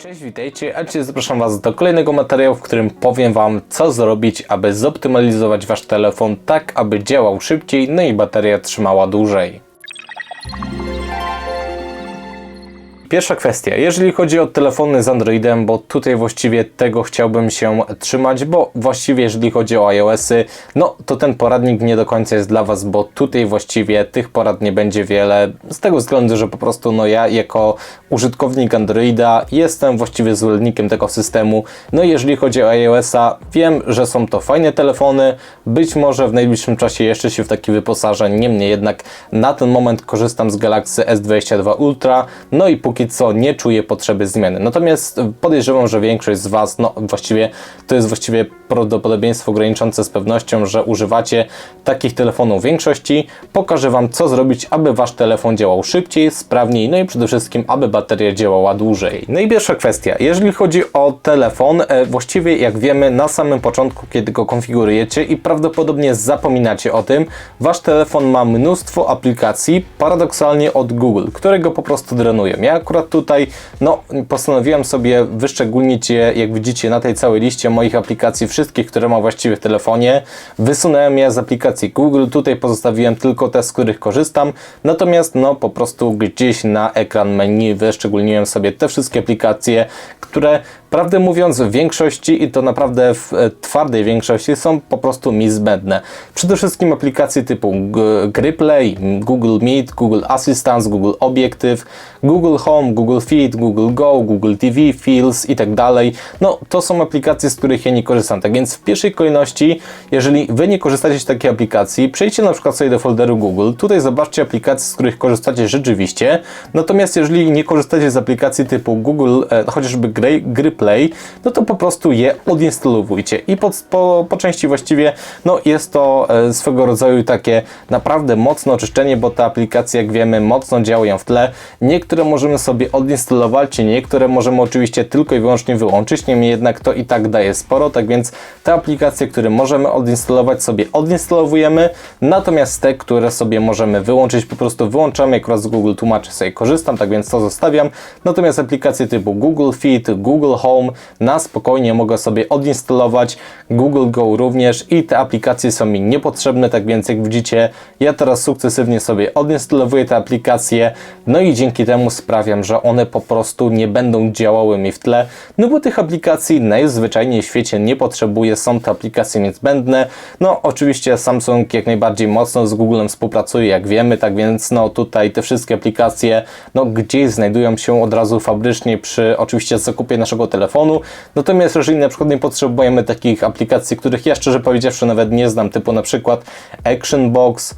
Cześć, witajcie, a dzisiaj zapraszam Was do kolejnego materiału, w którym powiem Wam, co zrobić, aby zoptymalizować Wasz telefon tak, aby działał szybciej, no i bateria trzymała dłużej. Pierwsza kwestia, jeżeli chodzi o telefony z Androidem, bo tutaj właściwie tego chciałbym się trzymać, bo właściwie jeżeli chodzi o iOSy, no to ten poradnik nie do końca jest dla Was, bo tutaj właściwie tych porad nie będzie wiele, z tego względu, że po prostu no ja jako użytkownik Androida jestem właściwie zwolennikiem tego systemu, no jeżeli chodzi o iOSa, wiem, że są to fajne telefony, być może w najbliższym czasie jeszcze się w taki wyposażę, niemniej jednak na ten moment korzystam z Galaxy S22 Ultra, no i póki co nie czuję potrzeby zmiany. Natomiast podejrzewam, że większość z Was, no właściwie to jest właściwie prawdopodobieństwo graniczące z pewnością, że używacie takich telefonów w większości. Pokażę Wam, co zrobić, aby Wasz telefon działał szybciej, sprawniej, no i przede wszystkim, aby bateria działała dłużej. No i pierwsza kwestia, jeżeli chodzi o telefon, e, właściwie jak wiemy, na samym początku, kiedy go konfigurujecie i prawdopodobnie zapominacie o tym, Wasz telefon ma mnóstwo aplikacji, paradoksalnie od Google, które go po prostu drenują. Ja akurat tutaj, no, postanowiłem sobie wyszczególnić je, jak widzicie, na tej całej liście moich aplikacji, wszystkich, które mam właściwie w telefonie. Wysunąłem je z aplikacji Google, tutaj pozostawiłem tylko te, z których korzystam, natomiast, no, po prostu gdzieś na ekran menu wyszczególniłem sobie te wszystkie aplikacje, które Prawdę mówiąc, w większości, i to naprawdę w e, twardej większości, są po prostu mi zbędne. Przede wszystkim aplikacje typu Gryplay, Google Meet, Google Assistant, Google Objective, Google Home, Google Feed, Google Go, Google TV, Fields i tak dalej. No, to są aplikacje, z których ja nie korzystam. Tak więc w pierwszej kolejności, jeżeli Wy nie korzystacie z takiej aplikacji, przejdźcie na przykład sobie do folderu Google. Tutaj zobaczcie aplikacje, z których korzystacie rzeczywiście. Natomiast jeżeli nie korzystacie z aplikacji typu Google, e, chociażby Gry, Gryplay, no to po prostu je odinstalowujcie. I po, po, po części właściwie no jest to e, swego rodzaju takie naprawdę mocne oczyszczenie, bo te aplikacje, jak wiemy, mocno działają w tle. Niektóre możemy sobie odinstalować, niektóre możemy oczywiście tylko i wyłącznie wyłączyć, niemniej jednak to i tak daje sporo, tak więc te aplikacje, które możemy odinstalować, sobie odinstalowujemy, natomiast te, które sobie możemy wyłączyć, po prostu wyłączamy, akurat z Google tłumaczy sobie korzystam, tak więc to zostawiam. Natomiast aplikacje typu Google Feed, Google Home na spokojnie mogę sobie odinstalować, Google Go również i te aplikacje są mi niepotrzebne, tak więc jak widzicie, ja teraz sukcesywnie sobie odinstalowuję te aplikacje, no i dzięki temu sprawiam, że one po prostu nie będą działały mi w tle, no bo tych aplikacji najzwyczajniej w świecie nie potrzebuję, są to aplikacje niezbędne, no oczywiście Samsung jak najbardziej mocno z Googlem współpracuje, jak wiemy, tak więc no tutaj te wszystkie aplikacje, no gdzieś znajdują się od razu fabrycznie przy oczywiście zakupie naszego telefonu, natomiast jeżeli na przykład nie potrzebujemy takich aplikacji, których ja szczerze powiedziawszy nawet nie znam, typu na przykład Actionbox, e,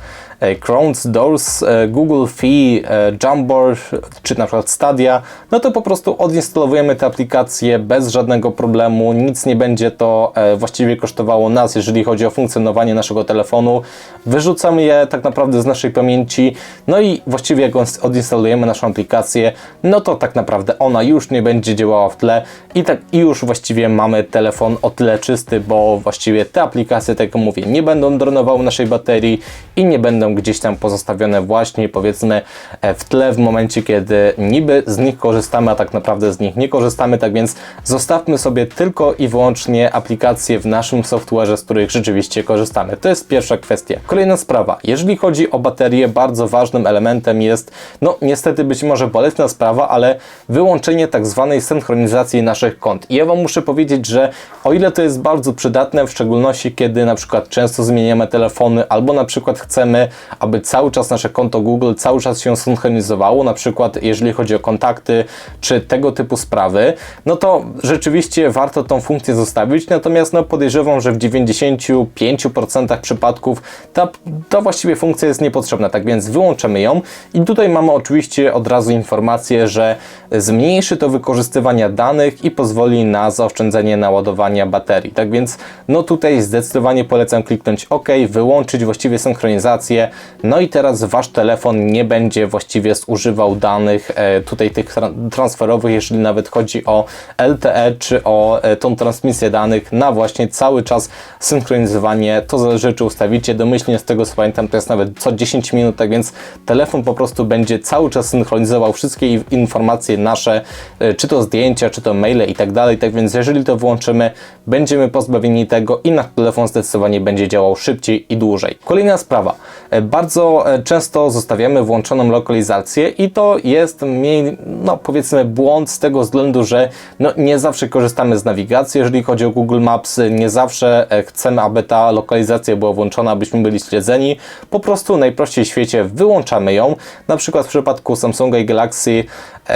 Crohn's Doors, e, Google Fee, e, Jamboard, czy na przykład Stadia, no to po prostu odinstalowujemy te aplikacje bez żadnego problemu, nic nie będzie to e, właściwie kosztowało nas, jeżeli chodzi o funkcjonowanie naszego telefonu, wyrzucamy je tak naprawdę z naszej pamięci, no i właściwie jak odinstalujemy naszą aplikację, no to tak naprawdę ona już nie będzie działała w tle i tak i już właściwie mamy telefon o tyle czysty, bo właściwie te aplikacje, tak jak mówię, nie będą drenowały naszej baterii i nie będą gdzieś tam pozostawione właśnie powiedzmy e, w tle w momencie, kiedy niby z nich korzystamy, a tak naprawdę z nich nie korzystamy, tak więc zostawmy sobie tylko i wyłącznie aplikacje w naszym software'ze, z których rzeczywiście korzystamy. To jest pierwsza kwestia. Kolejna sprawa, jeżeli chodzi o baterię, bardzo ważnym elementem jest, no niestety być może bolesna sprawa, ale wyłączenie tak zwanej synchronizacji naszych kont. I ja Wam muszę powiedzieć, że o ile to jest bardzo przydatne, w szczególności kiedy na przykład często zmieniamy telefony, albo na przykład chcemy, aby cały czas nasze konto Google cały czas się synchronizowało, na przykład jeżeli chodzi o kontakty, czy tego typu sprawy, no to rzeczywiście warto tą funkcję zostawić, natomiast no podejrzewam, że w 95% przypadków ta, ta właściwie funkcja jest niepotrzebna, tak więc wyłączamy ją i tutaj mamy oczywiście od razu informację, że zmniejszy to wykorzystywanie danych i pozwoli na zaoszczędzenie naładowania baterii. Tak więc no tutaj zdecydowanie polecam kliknąć OK, wyłączyć właściwie synchronizację no i teraz wasz telefon nie będzie właściwie zużywał danych e, tutaj tych tra- transferowych, jeżeli nawet chodzi o LTE czy o e, tą transmisję danych na właśnie cały czas synchronizowanie. To zależy czy ustawicie, domyślnie z tego co pamiętam to jest nawet co 10 minut, tak więc telefon po prostu będzie cały czas synchronizował wszystkie informacje nasze, e, czy to zdjęcia, czy to maile i tak dalej, tak więc jeżeli to włączymy, będziemy pozbawieni tego i nasz telefon zdecydowanie będzie działał szybciej i dłużej. Kolejna sprawa. E, Bardzo e, często zostawiamy włączoną lokalizację i to jest mniej, no powiedzmy błąd z tego względu, że no, nie zawsze korzystamy z nawigacji, jeżeli chodzi o Google Maps, nie zawsze e, chcemy, aby ta lokalizacja była włączona, abyśmy byli śledzeni. Po prostu najprościej w świecie wyłączamy ją. Na przykład w przypadku Samsunga i Galaxy,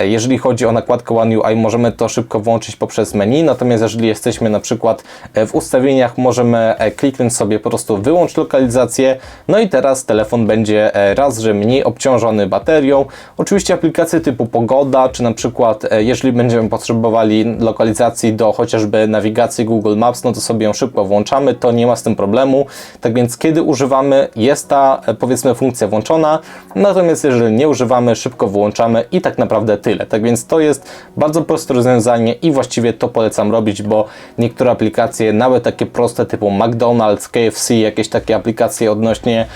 jeżeli chodzi o nakładkę One UI, możemy to szybko włączyć poprzez menu, natomiast jeżeli jesteśmy na przykład w ustawieniach, możemy kliknąć sobie po prostu wyłącz lokalizację, no i teraz telefon będzie e, raz, że mniej obciążony baterią. Oczywiście aplikacje typu pogoda, czy na przykład e, jeżeli będziemy potrzebowali lokalizacji do chociażby nawigacji Google Maps, no to sobie ją szybko włączamy, to nie ma z tym problemu. Tak więc kiedy używamy, jest ta e, powiedzmy funkcja włączona, natomiast jeżeli nie używamy, szybko wyłączamy i tak naprawdę tyle. Tak więc to jest bardzo proste rozwiązanie i właściwie to polecam robić, bo niektóre aplikacje, nawet takie proste typu McDonald's, KFC, jakieś takie aplikacje odnośnie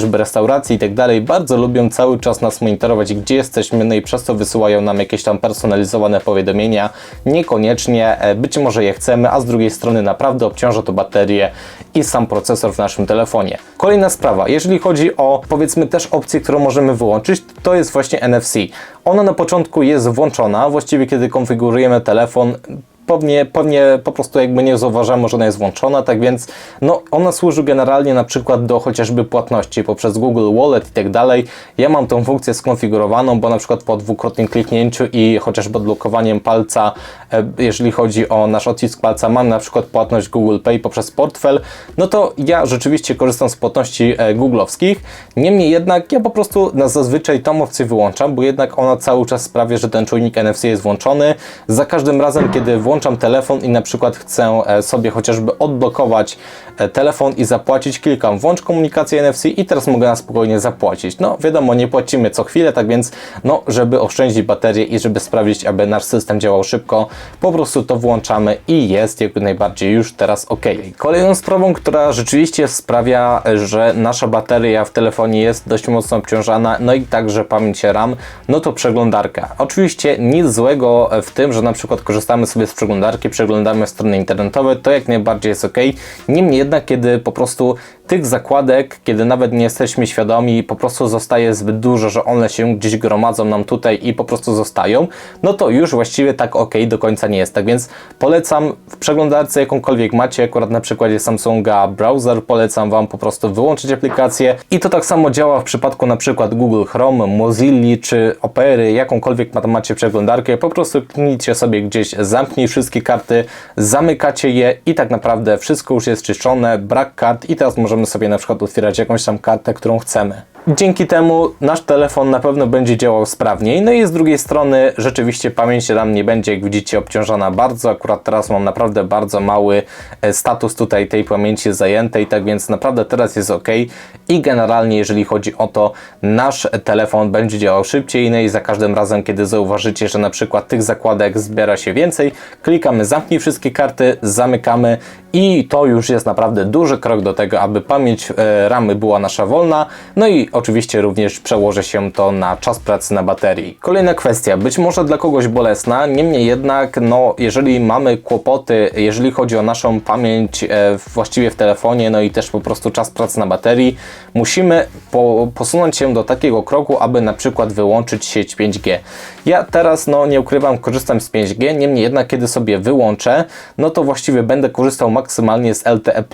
chociażby restauracji i tak dalej, bardzo lubią cały czas nas monitorować, gdzie jesteśmy, no i przez to wysyłają nam jakieś tam personalizowane powiadomienia. Niekoniecznie, e, być może je chcemy, a z drugiej strony naprawdę obciąża to baterię i sam procesor w naszym telefonie. Kolejna sprawa, jeżeli chodzi o powiedzmy też opcję, którą możemy wyłączyć, to jest właśnie NFC. Ona na początku jest włączona, właściwie kiedy konfigurujemy telefon, pewnie, pewnie po prostu jakby nie zauważamy, że ona jest włączona, tak więc no, ona służy generalnie na przykład do chociażby płatności poprzez Google Wallet i tak dalej. Ja mam tą funkcję skonfigurowaną, bo na przykład po dwukrotnym kliknięciu i chociażby odblokowaniem palca, e, jeżeli chodzi o nasz odcisk palca, mam na przykład płatność Google Pay poprzez portfel, no to ja rzeczywiście korzystam z płatności e, googlowskich. Niemniej jednak ja po prostu na zazwyczaj tą opcję wyłączam, bo jednak ona cały czas sprawia, że ten czujnik NFC jest włączony. Za każdym razem, kiedy włączam telefon i na przykład chcę e, sobie chociażby odblokować e, telefon i zapłacić, klikam włącz komunikację NFC i teraz mogę na spokojnie zapłacić. No wiadomo, nie płacimy co chwilę, tak więc no, żeby oszczędzić baterię i żeby sprawdzić, aby nasz system działał szybko, po prostu to włączamy i jest jak najbardziej już teraz ok. Kolejną sprawą, która rzeczywiście sprawia, że nasza bateria w telefonie jest dość mocno obciążana, no i także pamięć RAM, no to przeglądarka. Oczywiście nic złego w tym, że na przykład korzystamy sobie z przeglądarki, przeglądamy strony internetowe, to jak najbardziej jest ok. Niemniej jednak, kiedy po prostu tych zakładek, kiedy nawet nie jesteśmy świadomi, po prostu zostaje zbyt dużo, że one się gdzieś gromadzą nam tutaj i po prostu zostają, no to już właściwie tak ok do końca nie jest. Tak więc polecam w przeglądarce jakąkolwiek macie, akurat na przykładzie Samsunga browser, polecam Wam po prostu wyłączyć aplikację i to tak samo działa w przypadku na przykład Google Chrome, Mozilla czy Opery, jakąkolwiek macie przeglądarkę, po prostu kliknijcie sobie gdzieś, zamknij wszystkie karty, zamykacie je i tak naprawdę wszystko już jest czyszczone, brak kart i teraz możemy sobie na przykład otwierać jakąś tam kartę, którą chcemy. Dzięki temu nasz telefon na pewno będzie działał sprawniej, no i z drugiej strony rzeczywiście pamięć RAM nie będzie, jak widzicie, obciążona bardzo. Akurat teraz mam naprawdę bardzo mały e, status tutaj tej pamięci zajętej, tak więc naprawdę teraz jest ok. I generalnie, jeżeli chodzi o to, nasz telefon będzie działał szybciej, no i za każdym razem, kiedy zauważycie, że na przykład tych zakładek zbiera się więcej, klikamy zamknij wszystkie karty, zamykamy i to już jest naprawdę duży krok do tego, aby pamięć e, ramy była nasza wolna, no i oczywiście również przełoży się to na czas pracy na baterii. Kolejna kwestia, być może dla kogoś bolesna, niemniej jednak, no jeżeli mamy kłopoty, jeżeli chodzi o naszą pamięć e, właściwie w telefonie, no i też po prostu czas pracy na baterii, musimy po, posunąć się do takiego kroku, aby na przykład wyłączyć sieć 5G. Ja teraz, no nie ukrywam, korzystam z 5G, niemniej jednak, kiedy sobie wyłączę, no to właściwie będę korzystał maksymalnie z LTE+.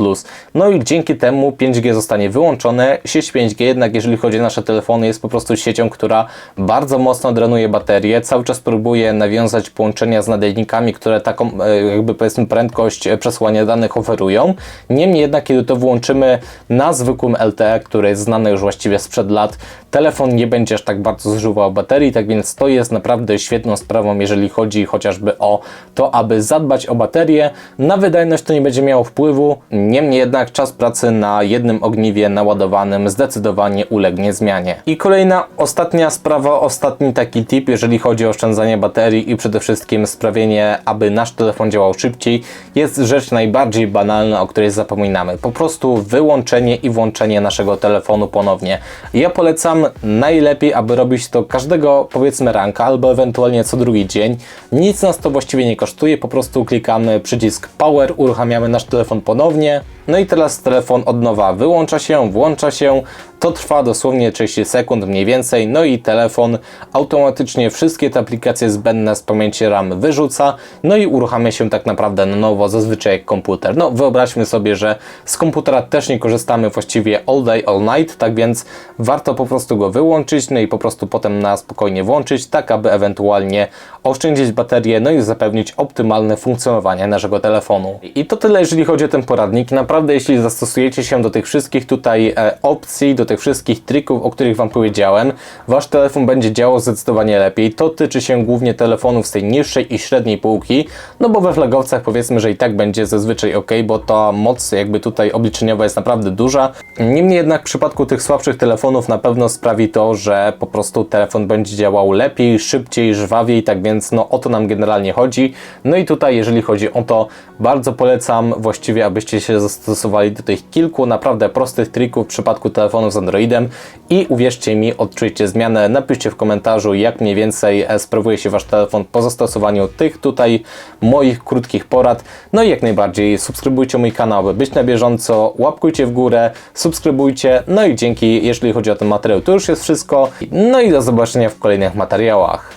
No i dzięki temu 5G zostanie wyłączone. Sieć 5G jednak, jeżeli chodzi o nasze telefony, jest po prostu siecią, która bardzo mocno drenuje baterię, cały czas próbuje nawiązać połączenia z nadajnikami, które taką e, jakby powiedzmy prędkość e, przesłania danych oferują. Niemniej jednak, kiedy to włączymy na zwykłym LTE, który jest znany już właściwie sprzed lat, telefon nie będzie aż tak bardzo zużywał baterii, tak więc to jest naprawdę świetną sprawą, jeżeli chodzi chociażby o to, aby zadbać o baterię. Na wydajność to nie będzie miało wpływu, niemniej jednak czas pracy na jednym ogniwie naładowanym zdecydowanie ulegnie zmianie. I kolejna, ostatnia sprawa, ostatni taki tip, jeżeli chodzi o oszczędzanie baterii i przede wszystkim sprawienie, aby nasz telefon działał szybciej, jest rzecz najbardziej banalna, o której zapominamy. Po prostu wyłączenie i włączenie naszego telefonu ponownie. Ja polecam najlepiej, aby robić to każdego powiedzmy ranka albo ewentualnie co drugi dzień. Nic nas to właściwie nie kosztuje, po prostu klikamy przycisk power, uruchamiamy nasz telefon ponownie. No i teraz telefon od nowa wyłącza się, włącza się. To trwa dosłownie 30 sekund mniej więcej. No i telefon automatycznie wszystkie te aplikacje zbędne z pamięci RAM wyrzuca. No i uruchamia się tak naprawdę na nowo, zazwyczaj jak komputer. No wyobraźmy sobie, że z komputera też nie korzystamy właściwie all day, all night, tak więc warto po prostu go wyłączyć, no i po prostu potem na spokojnie włączyć, tak aby ewentualnie oszczędzić baterię, no i zapewnić optymalne funkcjonowanie naszego telefonu. I to tyle, jeżeli chodzi o ten poradnik. Naprawdę, jeśli zastosujecie się do tych wszystkich tutaj e, opcji, do tych wszystkich trików, o których Wam powiedziałem, Wasz telefon będzie działał zdecydowanie lepiej. To tyczy się głównie telefonów z tej niższej i średniej półki, no bo we flagowcach powiedzmy, że i tak będzie zazwyczaj ok, bo ta moc jakby tutaj obliczeniowa jest naprawdę duża. Niemniej jednak w przypadku tych słabszych telefonów na pewno sprawi to, że po prostu telefon będzie działał lepiej, szybciej, żwawiej, tak więc no o to nam generalnie chodzi. No i tutaj jeżeli chodzi o to, bardzo polecam właściwie, abyście się zastosowali do tych kilku naprawdę prostych trików w przypadku telefonów z Androidem i uwierzcie mi, odczujecie zmianę. Napiszcie w komentarzu, jak mniej więcej sprawuje się Wasz telefon po zastosowaniu tych tutaj moich krótkich porad. No i jak najbardziej subskrybujcie mój kanał, by być na bieżąco, łapkujcie w górę, subskrybujcie. No i dzięki, jeżeli chodzi o ten materiał, to już jest wszystko. No i do zobaczenia w kolejnych materiałach.